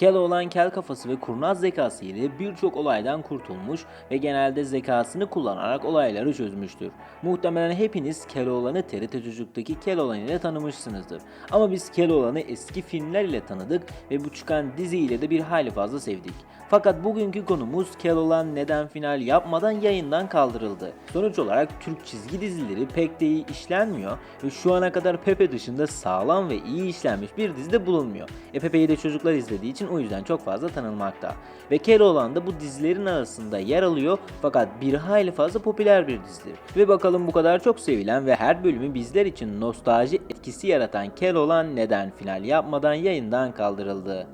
Keloğlan kel kafası ve kurnaz zekası ile birçok olaydan kurtulmuş ve genelde zekasını kullanarak olayları çözmüştür. Muhtemelen hepiniz Keloğlan'ı TRT Çocuk'taki Keloğlan ile tanımışsınızdır. Ama biz Keloğlan'ı eski filmler ile tanıdık ve bu çıkan dizi ile de bir hayli fazla sevdik. Fakat bugünkü konumuz Keloğlan neden final yapmadan yayından kaldırıldı. Sonuç olarak Türk çizgi dizileri pek de iyi işlenmiyor ve şu ana kadar Pepe dışında sağlam ve iyi işlenmiş bir dizi de bulunmuyor. E Pepe'yi de çocuklar izlediği için o yüzden çok fazla tanınmakta. Ve Keloğlan da bu dizilerin arasında yer alıyor fakat bir hayli fazla popüler bir dizidir. Ve bakalım bu kadar çok sevilen ve her bölümü bizler için nostalji etkisi yaratan Keloğlan neden final yapmadan yayından kaldırıldı?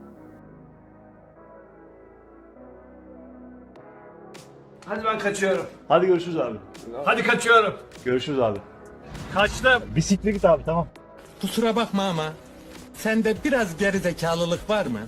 Hadi ben kaçıyorum. Hadi görüşürüz abi. Hadi kaçıyorum. Görüşürüz abi. Kaçtım. Bisiklet git abi tamam. Kusura bakma ama sende biraz gerizekalılık var mı?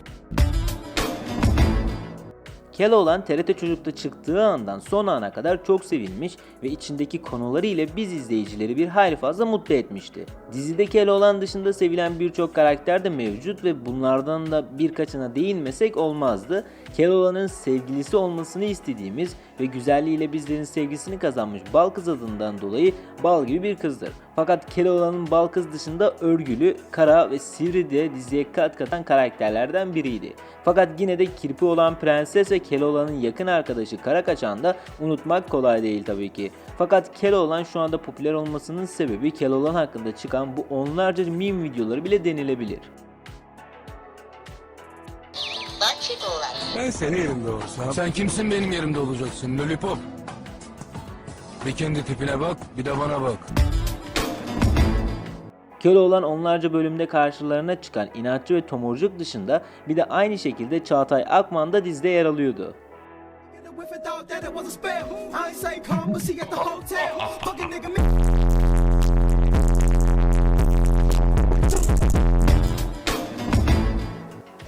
Keloğlan TRT Çocuk'ta çıktığı andan son ana kadar çok sevilmiş ve içindeki konuları ile biz izleyicileri bir hayli fazla mutlu etmişti. Dizide Keloğlan dışında sevilen birçok karakter de mevcut ve bunlardan da birkaçına değinmesek olmazdı. Keloğlan'ın sevgilisi olmasını istediğimiz ve güzelliğiyle bizlerin sevgisini kazanmış Bal Kız adından dolayı bal gibi bir kızdır. Fakat Keloğlan'ın Bal Kız dışında örgülü, kara ve sivri de diziye kat katan karakterlerden biriydi. Fakat yine de kirpi olan prenses ve Keloğlan'ın yakın arkadaşı Kara Kaçan da unutmak kolay değil tabii ki. Fakat Keloğlan şu anda popüler olmasının sebebi Keloğlan hakkında çıkan bu onlarca meme videoları bile denilebilir. Bak. Ben senin yerimde olsam... Sen kimsin benim yerimde olacaksın lollipop? Bir kendi tipine bak bir de bana bak. Keloğlan onlarca bölümde karşılarına çıkan inatçı ve tomurcuk dışında bir de aynı şekilde Çağatay Akman da dizide yer alıyordu. Thought that it was a spell, I ain't say come, but she at the hotel. Fucking nigga, me.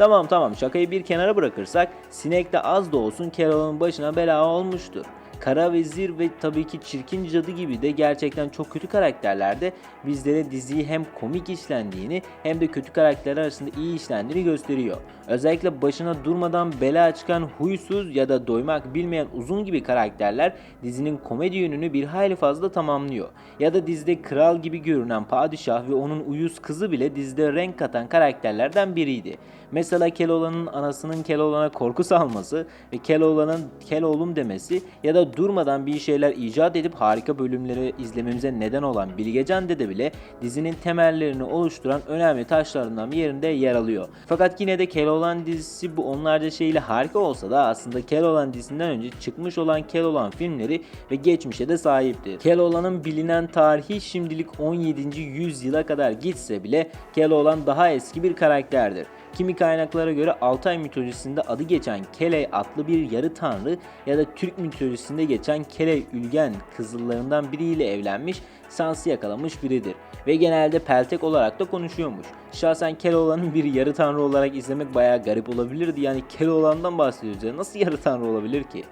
Tamam tamam şakayı bir kenara bırakırsak sinek de az da olsun Keloğlan'ın başına bela olmuştur. Kara Vezir ve tabii ki Çirkin Cadı gibi de gerçekten çok kötü karakterlerde bizlere diziyi hem komik işlendiğini hem de kötü karakterler arasında iyi işlendiğini gösteriyor. Özellikle başına durmadan bela çıkan huysuz ya da doymak bilmeyen uzun gibi karakterler dizinin komedi yönünü bir hayli fazla tamamlıyor. Ya da dizide kral gibi görünen padişah ve onun uyuz kızı bile dizide renk katan karakterlerden biriydi. Mesela Keloğlan'ın anasının Keloğlan'a korku salması ve Keloğlan'ın Keloğlum demesi ya da durmadan bir şeyler icat edip harika bölümleri izlememize neden olan Bilgecan Dede bile dizinin temellerini oluşturan önemli taşlarından bir yerinde yer alıyor. Fakat yine de Keloğlan dizisi bu onlarca şeyle harika olsa da aslında Keloğlan dizisinden önce çıkmış olan Keloğlan filmleri ve geçmişe de sahiptir. Keloğlan'ın bilinen tarihi şimdilik 17. yüzyıla kadar gitse bile Keloğlan daha eski bir karakterdir. Kimi kaynaklara göre Altay mitolojisinde adı geçen Keley adlı bir yarı tanrı ya da Türk mitolojisinde geçen Keley Ülgen kızıllarından biriyle evlenmiş, şansı yakalamış biridir. Ve genelde peltek olarak da konuşuyormuş. Şahsen Keloğlan'ın bir yarı tanrı olarak izlemek bayağı garip olabilirdi. Yani Keloğlan'dan bahsediyoruz ya nasıl yarı tanrı olabilir ki?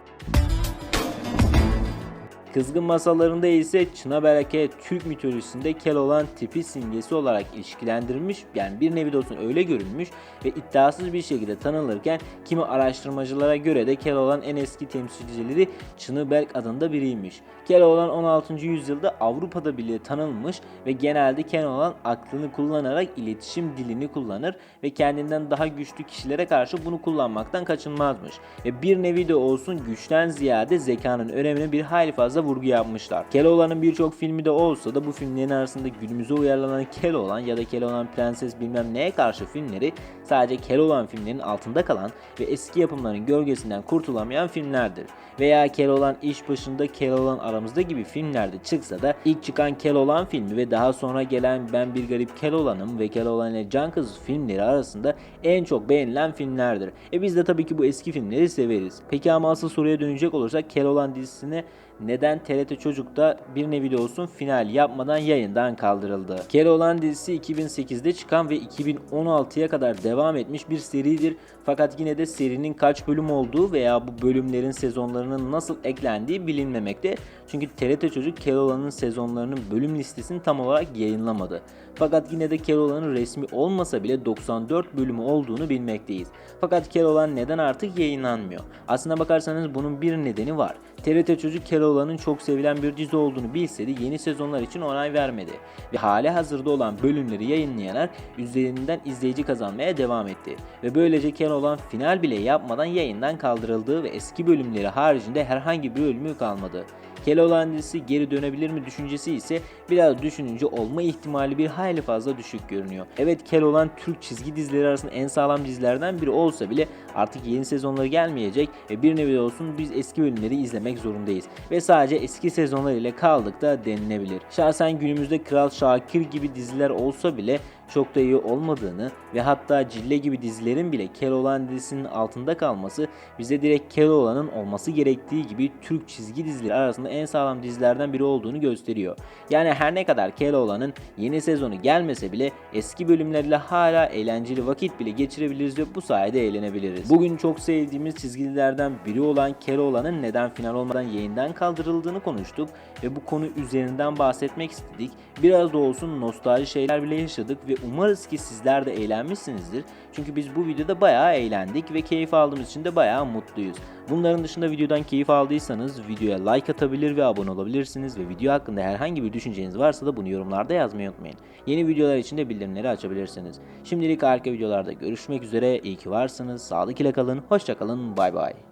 Kızgın masallarında ise Çınabeleke Türk mitolojisinde Keloğlan tipi simgesi olarak ilişkilendirilmiş yani bir nevi de olsun öyle görülmüş ve iddiasız bir şekilde tanınırken kimi araştırmacılara göre de Keloğlan en eski temsilcileri Çınıbelk adında biriymiş. Keloğlan 16. yüzyılda Avrupa'da bile tanınmış ve genelde Keloğlan aklını kullanarak iletişim dilini kullanır ve kendinden daha güçlü kişilere karşı bunu kullanmaktan kaçınmazmış. Ve bir nevi de olsun güçten ziyade zekanın önemine bir hayli fazla vurgu yapmışlar. Keloğlan'ın birçok filmi de olsa da bu filmlerin arasında günümüze uyarlanan Keloğlan ya da Keloğlan Prenses bilmem neye karşı filmleri sadece Keloğlan filmlerinin altında kalan ve eski yapımların gölgesinden kurtulamayan filmlerdir. Veya Keloğlan iş başında Keloğlan aramızda gibi filmlerde çıksa da ilk çıkan Keloğlan filmi ve daha sonra gelen Ben Bir Garip Keloğlan'ım ve Keloğlan ile Can Kız filmleri arasında en çok beğenilen filmlerdir. E biz de tabii ki bu eski filmleri severiz. Peki ama asıl soruya dönecek olursak Keloğlan dizisine neden TRT Çocuk'ta bir nevi de olsun final yapmadan yayından kaldırıldı. Keloğlan dizisi 2008'de çıkan ve 2016'ya kadar devam etmiş bir seridir. Fakat yine de serinin kaç bölüm olduğu veya bu bölümlerin sezonlarının nasıl eklendiği bilinmemekte. Çünkü TRT Çocuk Keloğlan'ın sezonlarının bölüm listesini tam olarak yayınlamadı. Fakat yine de Keloğlan'ın resmi olmasa bile 94 bölümü olduğunu bilmekteyiz. Fakat Keloğlan neden artık yayınlanmıyor? Aslına bakarsanız bunun bir nedeni var. TRT Çocuk Keloğlan'ın çok sevilen bir dizi olduğunu bilse de yeni sezonlar için onay vermedi. Ve hali hazırda olan bölümleri yayınlayarak üzerinden izleyici kazanmaya devam etti. Ve böylece Keloğlan final bile yapmadan yayından kaldırıldı ve eski bölümleri haricinde herhangi bir bölümü kalmadı. Keloğlan dizisi geri dönebilir mi düşüncesi ise biraz düşününce olma ihtimali bir hayli fazla düşük görünüyor. Evet Keloğlan Türk çizgi dizileri arasında en sağlam dizilerden biri olsa bile artık yeni sezonları gelmeyecek ve bir nevi olsun biz eski bölümleri izlemek zorundayız. Ve sadece eski sezonlar ile kaldık da denilebilir. Şahsen günümüzde Kral Şakir gibi diziler olsa bile çok da iyi olmadığını ve hatta Cille gibi dizilerin bile Keloğlan dizisinin altında kalması bize direkt Keloğlan'ın olması gerektiği gibi Türk çizgi dizileri arasında en sağlam dizilerden biri olduğunu gösteriyor. Yani her ne kadar Keloğlan'ın yeni sezonu gelmese bile eski bölümlerle hala eğlenceli vakit bile geçirebiliriz ve bu sayede eğlenebiliriz. Bugün çok sevdiğimiz çizgilerden biri olan Keloğlan'ın neden final olmadan yayından kaldırıldığını konuştuk ve bu konu üzerinden bahsetmek istedik. Biraz da olsun nostalji şeyler bile yaşadık ve umarız ki sizler de eğlenmişsinizdir. Çünkü biz bu videoda bayağı eğlendik ve keyif aldığımız için de bayağı mutluyuz. Bunların dışında videodan keyif aldıysanız videoya like atabilir ve abone olabilirsiniz ve video hakkında herhangi bir düşünceniz varsa da bunu yorumlarda yazmayı unutmayın. Yeni videolar için de bildirimleri açabilirsiniz. Şimdilik arka videolarda görüşmek üzere. İyi ki varsınız. Sağlık ile kalın. Hoşça kalın. Bay bay.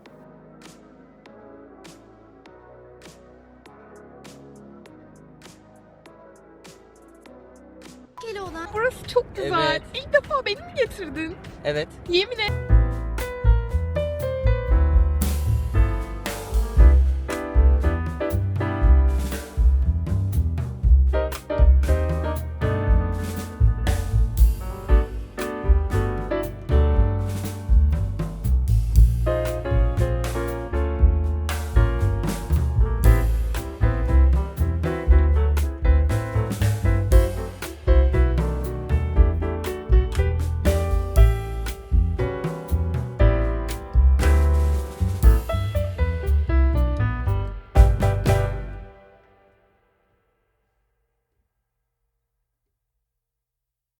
Güzel. Evet. İlk defa beni mi getirdin? Evet. Yemin et.